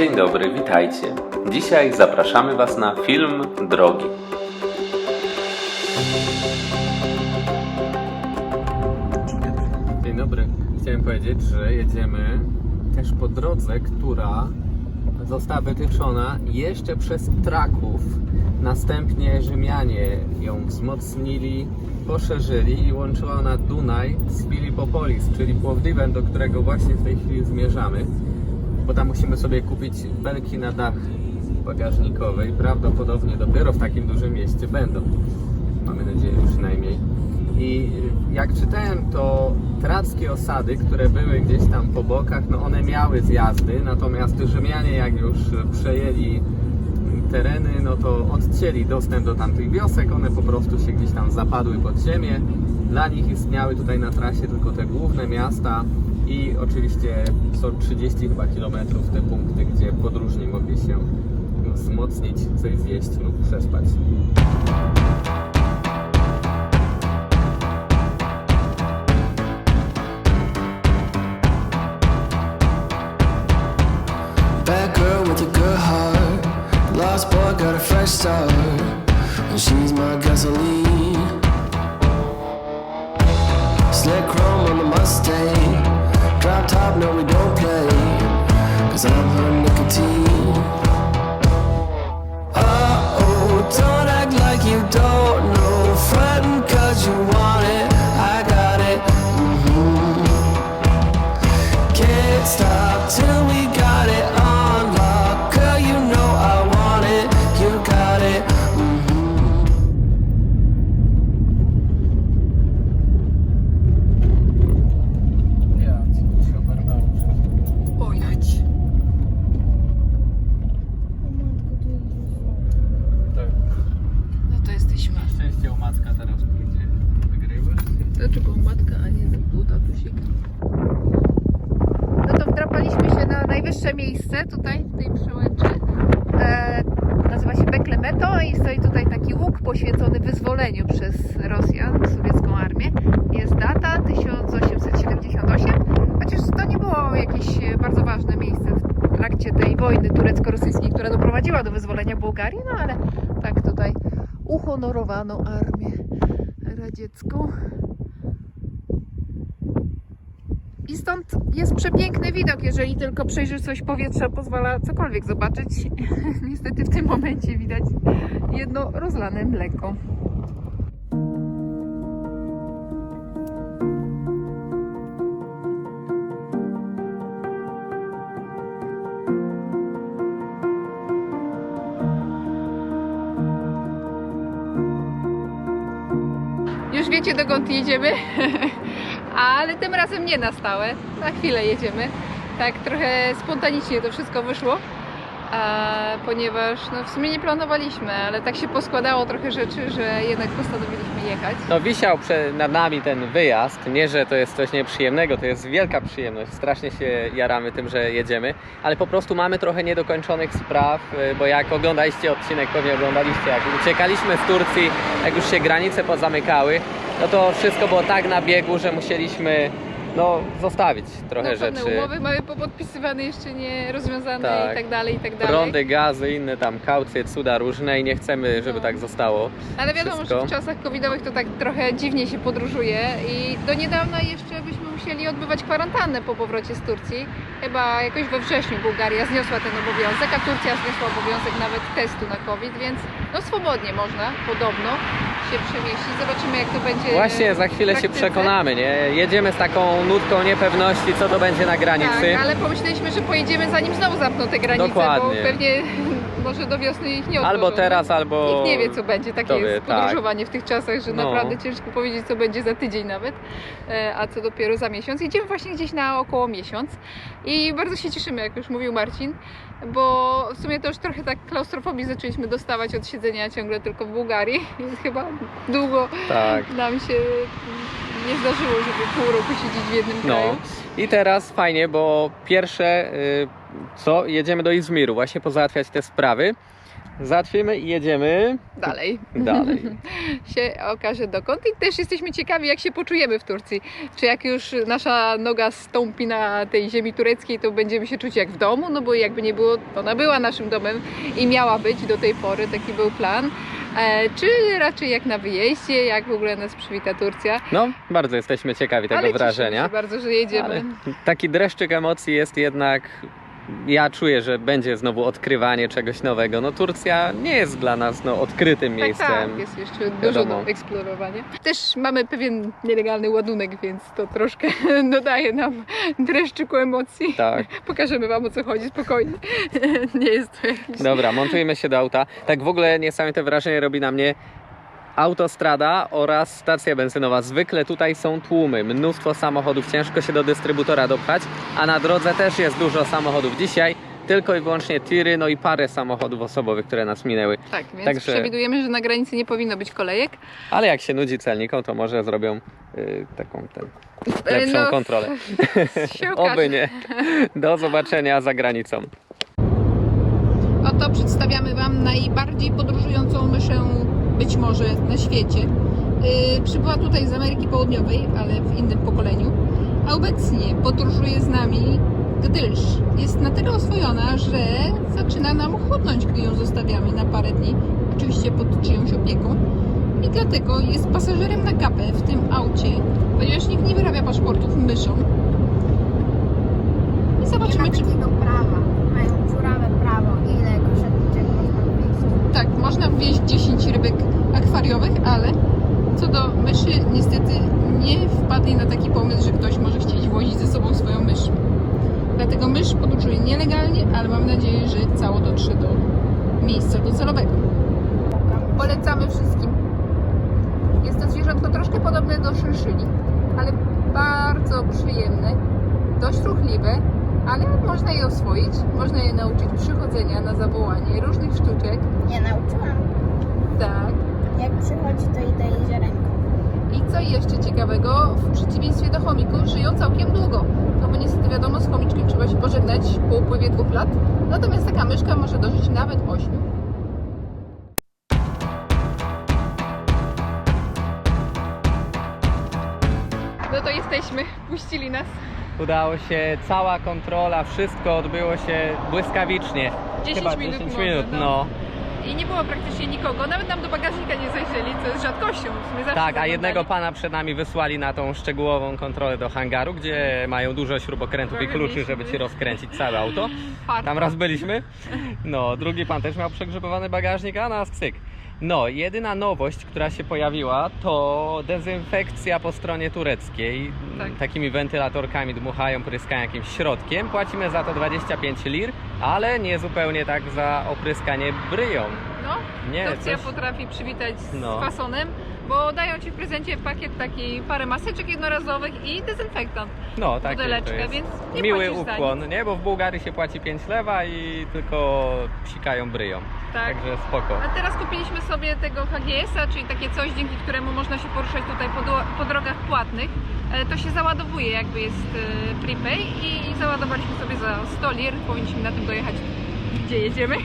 Dzień dobry, witajcie. Dzisiaj zapraszamy Was na film Drogi. Dzień dobry. Chciałem powiedzieć, że jedziemy też po drodze, która została wytyczona jeszcze przez Traków. Następnie Rzymianie ją wzmocnili, poszerzyli i łączyła ona Dunaj z Filipopolis, czyli Płowdiwem, do którego właśnie w tej chwili zmierzamy. Bo tam musimy sobie kupić belki na dach bagażnikowy i prawdopodobnie dopiero w takim dużym mieście będą. Mamy nadzieję przynajmniej. I jak czytałem, to trackie osady, które były gdzieś tam po bokach, no one miały zjazdy, natomiast Rzymianie jak już przejęli tereny, no to odcięli dostęp do tamtych wiosek, one po prostu się gdzieś tam zapadły pod ziemię. Dla nich istniały tutaj na trasie tylko te główne miasta i oczywiście są 30 chyba kilometrów te punkty, gdzie podróżni mogli się wzmocnić, coś zjeść lub przespać. Bad girl with a good heart. Lost boy got a fresh start. She's my gasoline. Slick chrome on the Mustang. Top, no, we don't play. Cause I'm her nicotine. Bułgarii, no ale tak tutaj uhonorowano armię radziecką. I stąd jest przepiękny widok, jeżeli tylko przejrzystość powietrza pozwala cokolwiek zobaczyć. Niestety w tym momencie widać jedno rozlane mleko. Wiecie dokąd jedziemy, ale tym razem nie na stałe. Na chwilę jedziemy. Tak trochę spontanicznie to wszystko wyszło, ponieważ no, w sumie nie planowaliśmy, ale tak się poskładało trochę rzeczy, że jednak postanowiliśmy jechać. No wisiał przed, nad nami ten wyjazd. Nie, że to jest coś nieprzyjemnego, to jest wielka przyjemność. Strasznie się jaramy tym, że jedziemy, ale po prostu mamy trochę niedokończonych spraw, y, bo jak oglądaliście odcinek, pewnie oglądaliście, jak uciekaliśmy z Turcji, jak już się granice pozamykały, no to wszystko było tak na biegu, że musieliśmy no, zostawić trochę no, pewne rzeczy. umowy mamy popodpisywane, jeszcze nie rozwiązane Tak. i tak dalej, i tak dalej. Prądy, gazy, inne tam kaucje, cuda różne i nie chcemy, żeby No. tak zostało. Ale wiadomo, wszystko. że w czasach covidowych to tak trochę dziwnie się podróżuje i do niedawna jeszcze byśmy musieli odbywać kwarantannę po powrocie z Turcji. Chyba jakoś we wrześniu Bułgaria zniosła ten obowiązek, a Turcja zniosła obowiązek nawet testu na COVID, więc no swobodnie można podobno się przemieścić. Zobaczymy jak to będzie. Właśnie za chwilę się przekonamy, nie? Jedziemy z taką nutką niepewności, co to będzie na granicy. Tak, ale pomyśleliśmy, że pojedziemy zanim znowu zamkną te granice, Dokładnie. bo pewnie może do wiosny ich nie otworzą. Albo teraz, albo... Nikt nie wie, co będzie. Takie jest tak. podróżowanie w tych czasach, że No. naprawdę ciężko powiedzieć, co będzie za tydzień nawet, e, a co dopiero za miesiąc. Jedziemy właśnie gdzieś na około miesiąc i bardzo się cieszymy, jak już mówił Marcin, bo w sumie to już trochę tak klaustrofobii zaczęliśmy dostawać od siedzenia ciągle tylko w Bułgarii, więc chyba długo Tak. nam się nie zdarzyło, żeby pół roku siedzieć w jednym No kraju. i teraz fajnie, bo pierwsze y, co, jedziemy do Izmiru właśnie pozałatwiać te sprawy. załatwimy i jedziemy Dalej. dalej. się okaże dokąd i też jesteśmy ciekawi, jak się poczujemy w Turcji. Czy jak już nasza noga stąpi na tej ziemi tureckiej, to będziemy się czuć jak w domu, no bo jakby nie było, to ona była naszym domem i miała być do tej pory, taki był plan. E, czy raczej jak na wyjeździe, jak w ogóle nas przywita Turcja. No, bardzo jesteśmy ciekawi tego Ale wrażenia. się bardzo, że jedziemy. Ale taki dreszczyk emocji jest jednak. Ja czuję, że będzie znowu odkrywanie czegoś nowego. No Turcja nie jest dla nas no, odkrytym Tak, miejscem. tak, jest jeszcze dużo do eksplorowania. Też mamy pewien nielegalny ładunek, więc to troszkę dodaje nam dreszczyku emocji. Tak. Pokażemy Wam o co chodzi, spokojnie. Nie jest to jakiś... Dobra, montujemy się do auta. Tak w ogóle niesamowite wrażenie robi na mnie autostrada oraz stacja benzynowa. Zwykle tutaj są tłumy, mnóstwo samochodów, ciężko się do dystrybutora dopchać, a na drodze też jest dużo samochodów. Dzisiaj tylko i wyłącznie tiry, no i parę samochodów osobowych, które nas minęły. Tak, więc Także- przewidujemy, że na granicy nie powinno być kolejek. Ale jak się nudzi celnikom, to może zrobią y, taką ten, lepszą No, kontrolę. Oby nie. Do zobaczenia za granicą. Oto przedstawiamy Wam najbardziej podróżującą myszę być może na świecie. Yy, przybyła tutaj z Ameryki Południowej, ale w innym pokoleniu. A obecnie podróżuje z nami, gdyż jest na tyle oswojona, że zaczyna nam chudnąć, gdy ją zostawiamy na parę dni. Oczywiście pod czyjąś opieką. I dlatego jest pasażerem na kapę w tym aucie, ponieważ nikt nie wyrabia paszportów myszą. I Nie zobaczymy, ma czy prawa. Mają dziurawe prawo, ile koszetniczek można wieść. Tak, można wwieźć 10 rybek akwariowych, ale co do myszy, niestety nie wpadli na taki pomysł, że ktoś może chcieć wozić ze sobą swoją mysz. Dlatego mysz podróżuje nielegalnie, ale mam nadzieję, że cało dotrze do miejsca docelowego. Polecamy wszystkim. Jest to zwierzątko troszkę podobne do szynszyli, ale bardzo przyjemne, dość ruchliwe, ale można je oswoić, można je nauczyć przychodzenia na zawołanie, różnych sztuczek. Nie nauczyłam. Tak. Jak przychodzi, to idę jeziorenką. I co jeszcze ciekawego, w przeciwieństwie do chomików żyją całkiem długo. No bo niestety wiadomo, z chomiczkiem trzeba się pożegnać po upływie dwóch lat. Natomiast taka myszka może dożyć nawet ośmiu. No to jesteśmy, puścili nas. Udało się, cała kontrola, wszystko odbyło się błyskawicznie. 10 Chyba minut 10 może, minut, no. no. I nie było praktycznie nikogo, nawet nam do bagażnika nie zajrzeli, co jest rzadkością. Tak, a jednego pana przed nami wysłali na tą szczegółową kontrolę do hangaru, gdzie mają dużo śrubokrętów i kluczy, żeby ci rozkręcić całe auto. Tam raz byliśmy. No, drugi pan też miał przegrzebowany bagażnik, a nas cyk. No, jedyna nowość, która się pojawiła, to dezynfekcja po stronie tureckiej. Tak. Takimi wentylatorkami dmuchają, pryskają jakimś środkiem. Płacimy za to 25 lir, ale nie zupełnie tak za opryskanie bryją. No, Nie, Turcja coś- potrafi przywitać z No. fasonem, bo dają Ci w prezencie pakiet taki, parę maseczek jednorazowych i dezynfektant, No, tak. więc nie Miły ukłon, nie? Bo w Bułgarii się płaci 5 lewa i tylko psikają bryją. Tak. Także spoko. A teraz kupiliśmy sobie tego HGS-a, czyli takie coś, dzięki któremu można się poruszać tutaj po, po drogach płatnych. E, To się załadowuje, jakby jest e, prepay i załadowaliśmy sobie za 100 lir. Powinniśmy na tym dojechać, gdzie jedziemy.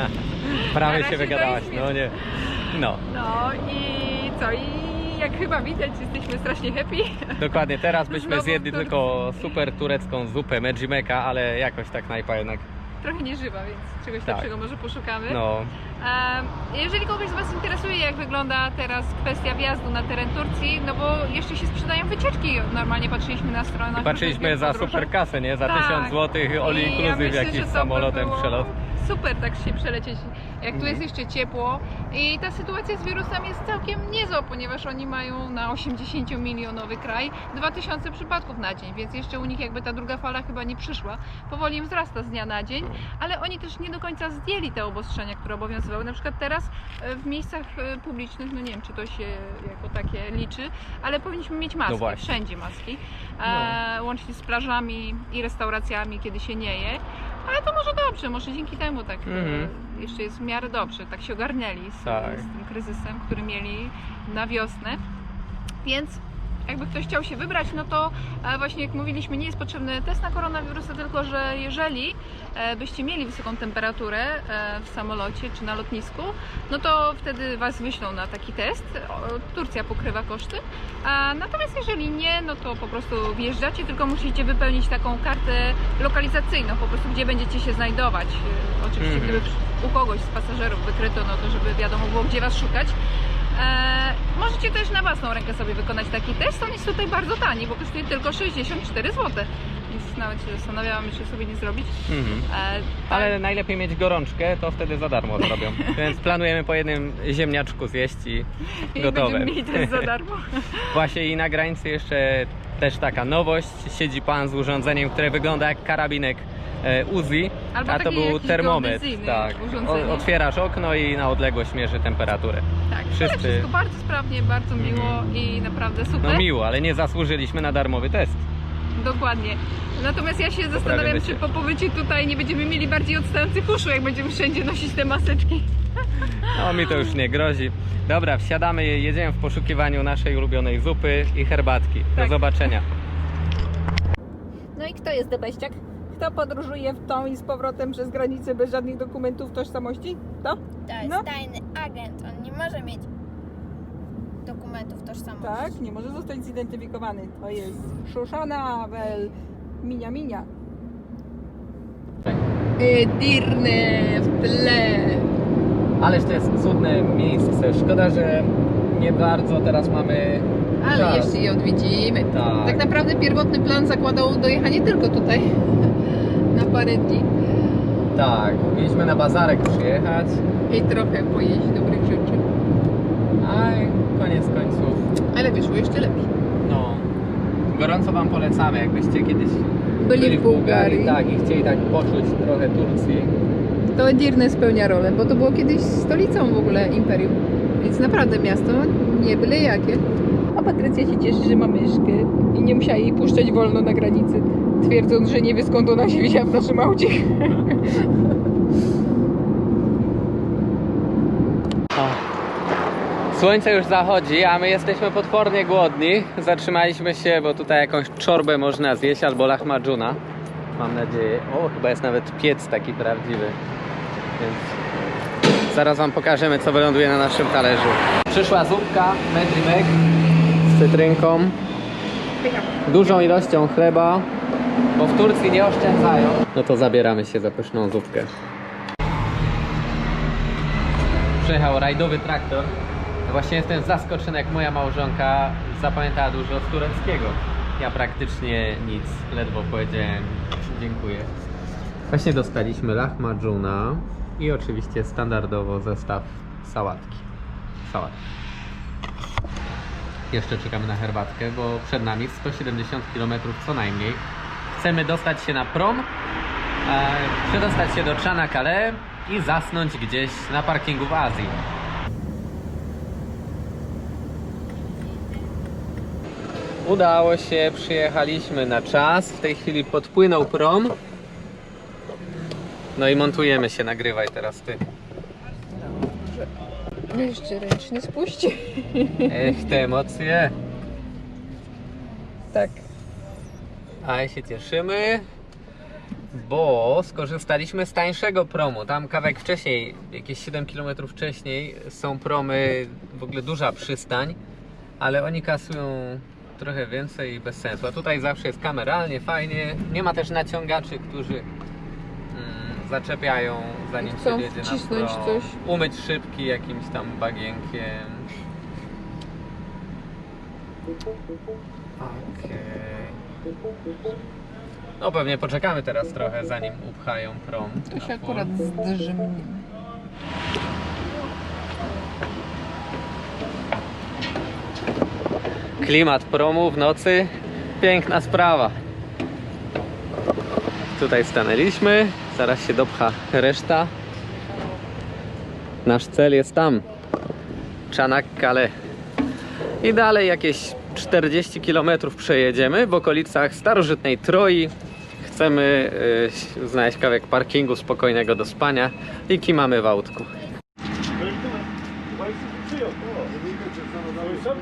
Prawie się wygadałaś, no nie. No, No i co? I jak chyba widać, jesteśmy strasznie happy. dokładnie. Teraz byśmy Znowu zjedli Turcji. tylko super turecką zupę Medzimeka, ale jakoś tak najpa jednak. Trochę nieżywa, więc czegoś Tak. lepszego może poszukamy. No, Em, Jeżeli kogoś z Was interesuje, jak wygląda teraz kwestia wjazdu na teren Turcji, no bo jeszcze się sprzedają wycieczki. Normalnie patrzyliśmy na stronach. patrzyliśmy różnych za podróży. super kasę, nie? Za Tak. 1000 zł all I ja inclusive myślę, że jakiś to by samolotem było przelot. Super tak się przelecieć, jak tu Mhm. jest jeszcze ciepło. I ta sytuacja z wirusem jest całkiem niezła, ponieważ oni mają na 80-milionowy kraj 2000 przypadków na dzień, więc jeszcze u nich jakby ta druga fala chyba nie przyszła. Powoli im wzrasta z dnia na dzień, ale oni też nie do końca zdjęli te obostrzenia, które obowiązywały. Na przykład teraz e, w miejscach e, publicznych, no nie wiem, czy to się jako takie liczy, ale powinniśmy mieć maski, No wszędzie maski, e, łącznie z plażami i restauracjami, kiedy się nie je. Ale to może dobrze, może dzięki temu tak e, Mhm. Jeszcze jest w miarę dobrze, tak się ogarnęli z, Tak. z tym kryzysem, który mieli na wiosnę. Więc jakby ktoś chciał się wybrać, no to e, właśnie jak mówiliśmy, nie jest potrzebny test na koronawirusa, tylko że jeżeli e, byście mieli wysoką temperaturę e, w samolocie czy na lotnisku, no to wtedy Was wyślą na taki test. Turcja pokrywa koszty. Natomiast jeżeli nie, no to po prostu wjeżdżacie, tylko musicie wypełnić taką kartę lokalizacyjną, po prostu gdzie będziecie się znajdować. Oczywiście, Mhm. gdyby u kogoś z pasażerów wykryto, no to żeby wiadomo było, gdzie Was szukać. E, możecie też na własną rękę sobie wykonać taki test. On jest tutaj bardzo tani, bo kosztuje tylko 64 zł. Więc nawet się zastanawiałam, czy sobie nie zrobić. Mhm. E, Ale najlepiej mieć gorączkę, to wtedy za darmo zrobią. Więc planujemy po jednym ziemniaczku zjeść i i gotowe. będziemy mieli test za darmo. Właśnie i na granicy jeszcze też taka nowość. Siedzi pan z urządzeniem, które wygląda jak karabinek e, Uzi, Albo a to był termometr. Tak. urządzenie. Otwierasz okno i na odległość mierzy temperaturę. Tak, Wszyscy- wszystko bardzo sprawnie, bardzo miło i naprawdę super. No miło, ale nie zasłużyliśmy na darmowy test. Dokładnie. Natomiast ja się zastanawiam, się. czy po pobycie tutaj nie będziemy mieli bardziej odstających uszu, jak będziemy wszędzie nosić te maseczki. No mi to już nie grozi. Dobra, wsiadamy, jedziemy w poszukiwaniu naszej ulubionej zupy i herbatki. Do Tak. zobaczenia. No i kto jest debeściak? Kto podróżuje w tą i z powrotem przez granicę bez żadnych dokumentów tożsamości? To? To jest No. tajny agent. On nie może mieć dokumentów tożsamości. Tak, nie może zostać zidentyfikowany. To jest Szuszana Wel Minia Minia. Dirne w tle. Ależ to jest cudne miejsce. Szkoda, że nie bardzo teraz mamy Ale czas. jeszcze je odwiedzimy. Tak. Tak naprawdę pierwotny plan zakładał dojechanie tylko tutaj. Na parę dni. Tak, mieliśmy na bazarek przyjechać, I trochę pojeść dobrych rzeczy. a koniec końców, Ale wyszło jeszcze lepiej. no, gorąco Wam polecamy, jakbyście kiedyś Byli w Bułgarii. tak, i chcieli tak poczuć trochę Turcji. To Edirne spełnia rolę, bo to było kiedyś stolicą w ogóle imperium. Więc naprawdę miasto nie byle jakie. A Patrycja się cieszy, że ma myszkę i nie musiała jej puszczać wolno na granicy, twierdząc, że nie wie skąd ona się wzięła w naszym aucie. Słońce już zachodzi, a my jesteśmy potwornie głodni. Zatrzymaliśmy się, bo tutaj jakąś czorbę można zjeść albo lahmacuna. Mam nadzieję. O, chyba jest nawet piec taki prawdziwy. Więc zaraz Wam pokażemy, co wyląduje na naszym talerzu. Przyszła zupka Medrimek z cytrynką, dużą ilością chleba, bo w Turcji nie oszczędzają. No to zabieramy się za pyszną zupkę. Przyjechał rajdowy traktor. Właśnie jestem zaskoczony, jak moja małżonka zapamiętała dużo z tureckiego. Ja praktycznie nic, ledwo powiedziałem dziękuję. Właśnie dostaliśmy lahmacuna i oczywiście standardowo zestaw sałatki. Sałatki. Jeszcze czekamy na herbatkę, bo przed nami 170 km co najmniej. Chcemy dostać się na prom, e, przedostać się do Czanakale i zasnąć gdzieś na parkingu w Azji. Udało się, przyjechaliśmy na czas. W tej chwili podpłynął prom. No i montujemy się, nagrywaj teraz ty. Jeszcze ręcznie spuści. Ech, te emocje. Tak. A się cieszymy, bo skorzystaliśmy z tańszego promu. Tam kawałek wcześniej, jakieś 7 km wcześniej, są promy, w ogóle duża przystań, ale oni kasują trochę więcej i bez sensu. A tutaj zawsze jest kameralnie, fajnie. Nie ma też naciągaczy, którzy zaczepiają zanim Chcą się jedzie na wcisnąć prom. coś. Umyć szybki jakimś tam bagienkiem. Okej. No pewnie poczekamy teraz trochę, zanim upchają prom. To na się akurat zdrzemnie. Klimat promu w nocy, piękna sprawa. Tutaj stanęliśmy, zaraz się dopcha reszta. Nasz cel jest tam, Czanakkale. I dalej jakieś 40 km przejedziemy w okolicach starożytnej Troi. Chcemy y, znaleźć kawałek parkingu spokojnego do spania i kimamy w autku.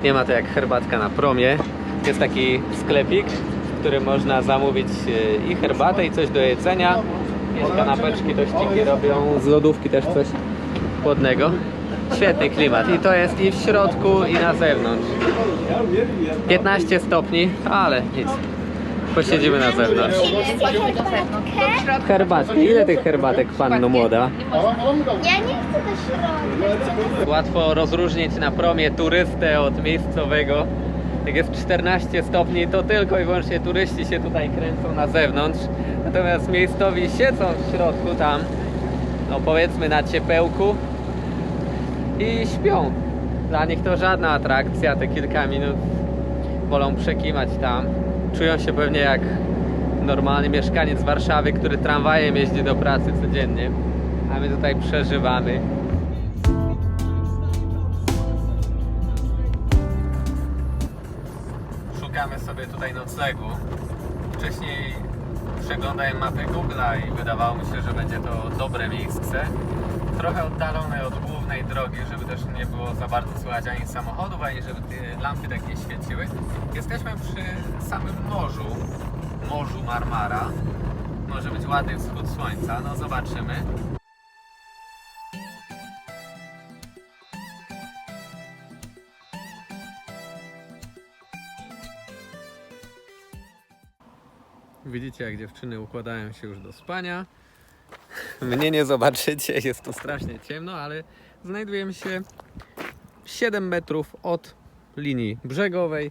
Nie ma to jak herbatka na promie. Jest taki sklepik, w którym można zamówić e, i herbatę, i coś do jedzenia. Jest kanapeczki, tościki robią. Z lodówki też coś chłodnego. Świetny klimat. I to jest i w środku, i na zewnątrz. 15 stopni, ale nic. Posiedzimy na zewnątrz. Herbatki. Ile tych herbatek, panno młoda? Ja nie chcę do środka. Łatwo rozróżnić na promie turystę od miejscowego. Jak jest 14 stopni, to tylko i wyłącznie turyści się tutaj kręcą na zewnątrz. Natomiast miejscowi siedzą w środku tam, no powiedzmy na ciepełku i śpią. Dla nich to żadna atrakcja, te kilka minut wolą przekimać tam. Czują się pewnie jak normalny mieszkaniec Warszawy, który tramwajem jeździ do pracy codziennie. A my tutaj przeżywamy. Szukamy sobie tutaj noclegu. Wcześniej przeglądałem mapę Google'a i wydawało mi się, że będzie to dobre miejsce. Trochę oddalone od głównej drogi, żeby też nie było za bardzo słychać ani samochodów, ani żeby te lampy tak nie świeciły. Jesteśmy przy samym morzu, Morzu Marmara. Może być ładny wschód słońca, no zobaczymy. Widzicie, jak dziewczyny układają się już do spania. Mnie nie zobaczycie, jest tu strasznie ciemno, ale znajdujemy się 7 metrów od linii brzegowej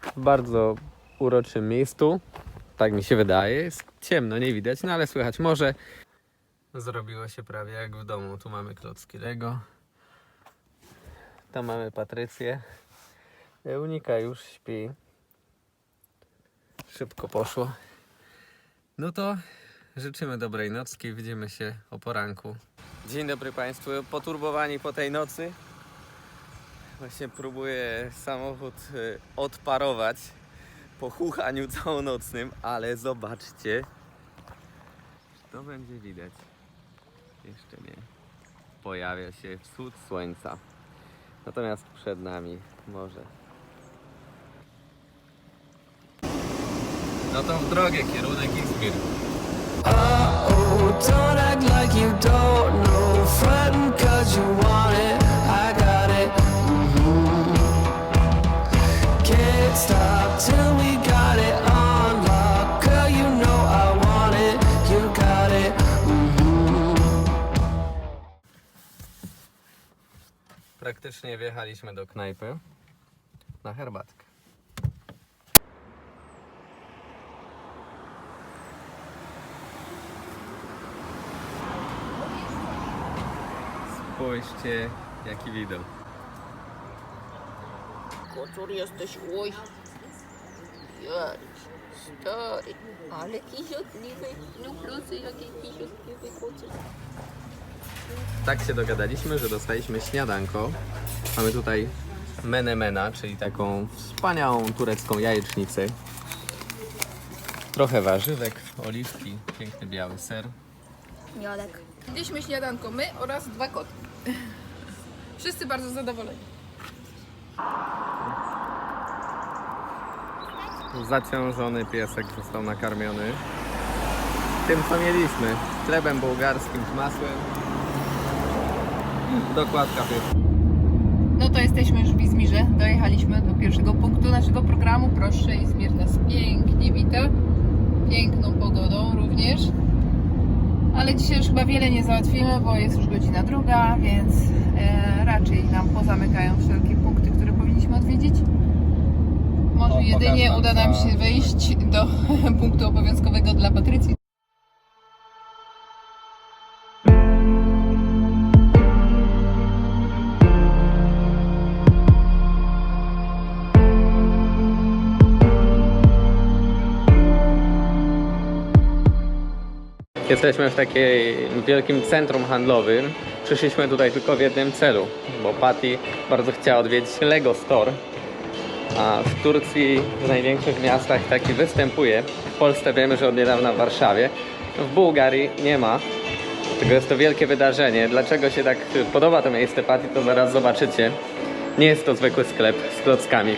w bardzo uroczym miejscu. Tak mi się wydaje. Jest ciemno, nie widać, no ale słychać może. Zrobiło się prawie jak w domu. Tu mamy klocki Lego. Tam mamy Patrycję. Eunika już śpi. Szybko poszło. No to życzymy dobrej nocki. Widzimy się o poranku. Dzień dobry Państwu. Poturbowani po tej nocy. Właśnie próbuję samochód y, odparować po chuchaniu całonocnym, ale zobaczcie. To będzie widać. Jeszcze nie. Pojawia się wschód słońca. Natomiast przed nami morze. No to w drogę, kierunek Izmir. Praktycznie wjechaliśmy do knajpy na herbatkę. Spójrzcie, jaki widok. Kocur jesteś, oj. Jaryś, stary. Ale kisiotliwy, no proszę, jaki kisiotliwy kocur. Tak się dogadaliśmy, że dostaliśmy śniadanko. Mamy tutaj menemena, czyli taką wspaniałą turecką jajecznicę. Trochę warzywek, oliwki, piękny biały ser. Miodek. Jedliśmy śniadanko my oraz dwa koty. Wszyscy bardzo zadowoleni. Zaciążony piesek został nakarmiony tym, co mieliśmy. Chlebem bułgarskim z masłem. Dokładka pieska. No to jesteśmy już w Izmirze. Dojechaliśmy do pierwszego punktu naszego programu. Proszę, Izmir nas pięknie wita. Piękną pogodą również. Ale dzisiaj już chyba wiele nie załatwimy, bo jest już godzina druga, więc e, raczej nam pozamykają wszelkie punkty, które powinniśmy odwiedzić. Może jedynie uda nam się wejść do punktu obowiązkowego dla Patrycji. Jesteśmy w takim wielkim centrum handlowym. Przyszliśmy tutaj tylko w jednym celu, bo Patty bardzo chciała odwiedzić Lego Store. A w Turcji, w największych miastach taki występuje. W Polsce wiemy, że od niedawna w Warszawie. W Bułgarii nie ma. Dlatego jest to wielkie wydarzenie. Dlaczego się tak podoba to miejsce Patty, to zaraz zobaczycie. Nie jest to zwykły sklep z klockami.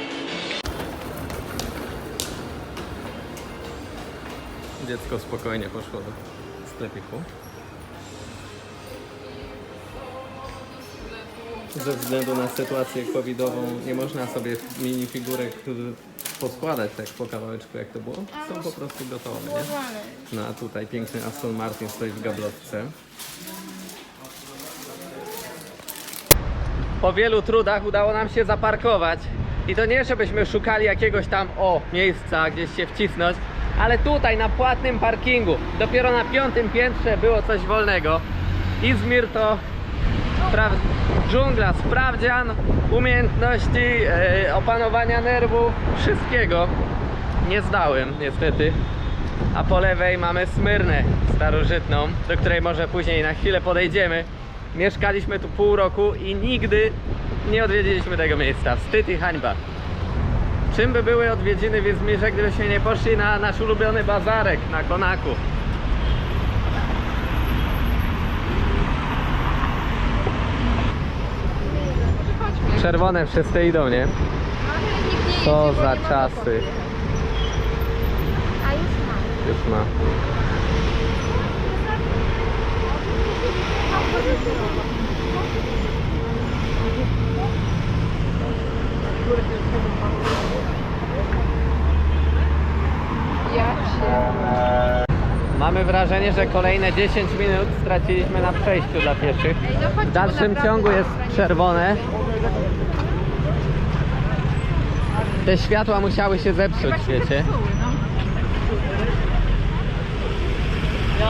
Dziecko spokojnie poszło do sklepiku. Ze względu na sytuację covidową nie można sobie minifigurek y, poskładać tak po kawałeczku jak to było. Są po prostu gotowe, nie? No a tutaj piękny Aston Martin stoi w gablotce. Po wielu trudach udało nam się zaparkować. I to nie, żebyśmy szukali jakiegoś tam, o, miejsca, gdzieś się wcisnąć, ale tutaj na płatnym parkingu, dopiero na piątym piętrze było coś wolnego. Izmir to pra- dżungla, sprawdzian umiejętności, e, opanowania nerwów, wszystkiego. Nie zdałem niestety. A po lewej mamy Smyrnę starożytną, do której może później na chwilę podejdziemy. Mieszkaliśmy tu pół roku i nigdy nie odwiedziliśmy tego miejsca. Wstyd i hańba. Czym by były odwiedziny w Izmirze, gdybyśmy nie poszli na nasz ulubiony bazarek na Konaku? Czerwone wszyscy idą, nie? Co za czasy. A już mam. Już ma. Ja cię... Mamy wrażenie, że kolejne 10 minut straciliśmy na przejściu dla pieszych. No W dalszym ciągu jest czerwone. Te światła musiały się zepsuć, wiecie. no.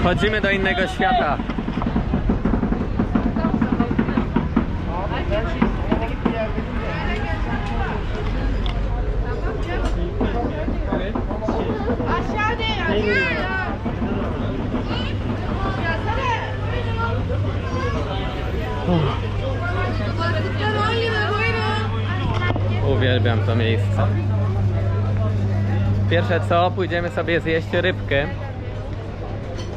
Wchodzimy do innego świata. Uwielbiam to miejsce. Pierwsze co, pójdziemy sobie zjeść rybkę.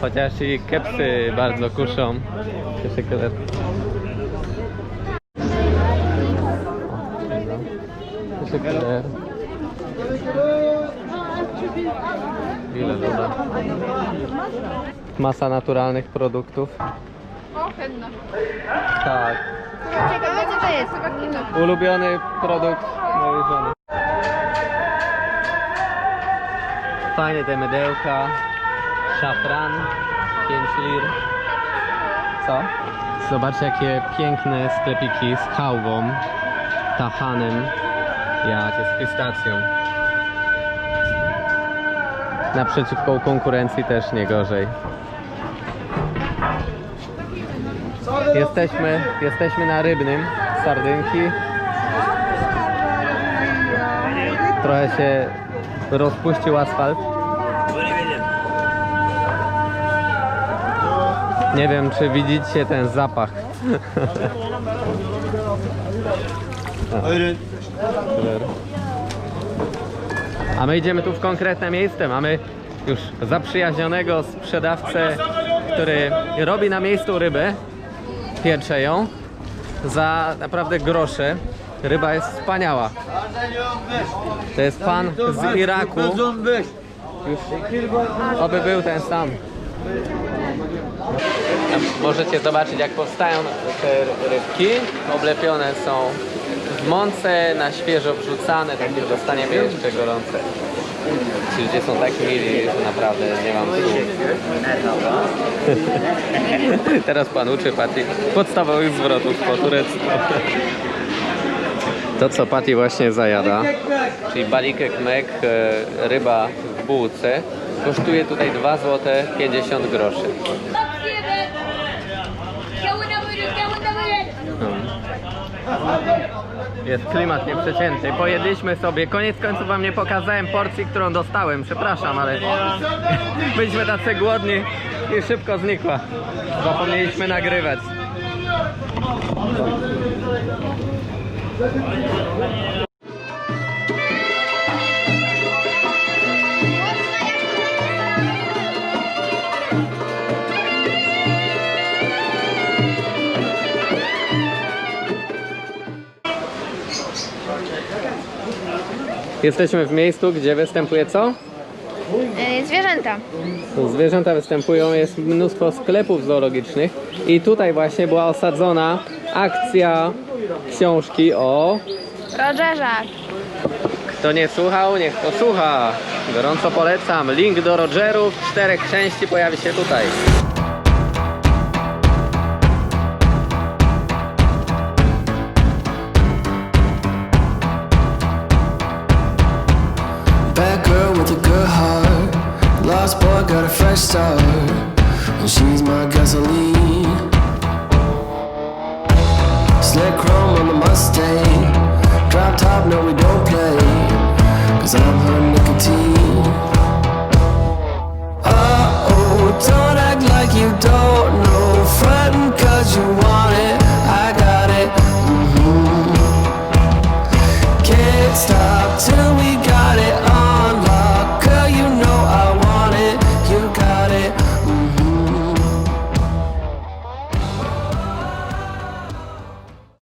Chociaż i kepsy bardzo kuszą. Koler. Ile doda? Masa naturalnych produktów. O, henna. Tak. Ciekawe co to jest. Ulubiony produkt mojej żony. Fajne te mydełka. Szafran. 5 lir. Co? Zobaczcie jakie piękne sklepiki z chałwą, tahanem, jakie z pistacją. Naprzeciwko konkurencji też nie gorzej. Jesteśmy, jesteśmy na rybnym, sardynki. Trochę się rozpuścił asfalt. Nie wiem, czy widzicie ten zapach. A my idziemy tu w konkretne miejsce. Mamy już zaprzyjaźnionego sprzedawcę, który robi na miejscu rybę. Piecze ją za naprawdę grosze. Ryba jest wspaniała. To jest pan z Iraku. Już oby był ten sam. Możecie zobaczyć jak powstają te rybki. Oblepione są w mące, na świeżo wrzucane, takie dostaniemy jeszcze gorące. Ci ludzie są tak mili, że naprawdę nie mam słów. Teraz pan uczy Pati podstawowych zwrotów po turecku. To co Pati właśnie zajada, czyli balik ekmek, e, ryba w bułce, kosztuje tutaj 2 zł 50 groszy. Jest klimat nieprzeciętny. Pojedliśmy sobie. Koniec końców wam nie pokazałem porcji, którą dostałem. Przepraszam, ale byliśmy tacy głodni i szybko znikła. Zapomnieliśmy nagrywać. Jesteśmy w miejscu, gdzie występuje co? zwierzęta. Zwierzęta występują, jest mnóstwo sklepów zoologicznych i tutaj właśnie była osadzona akcja książki o... Rogerza. Kto nie słuchał, niech posłucha. Gorąco polecam. Link do Rogerów czterech części pojawi się tutaj. Got a fresh start. And she's my gasoline. Slick chrome on the Mustang. Drop top, no, we don't play. Cause I'm her nicotine.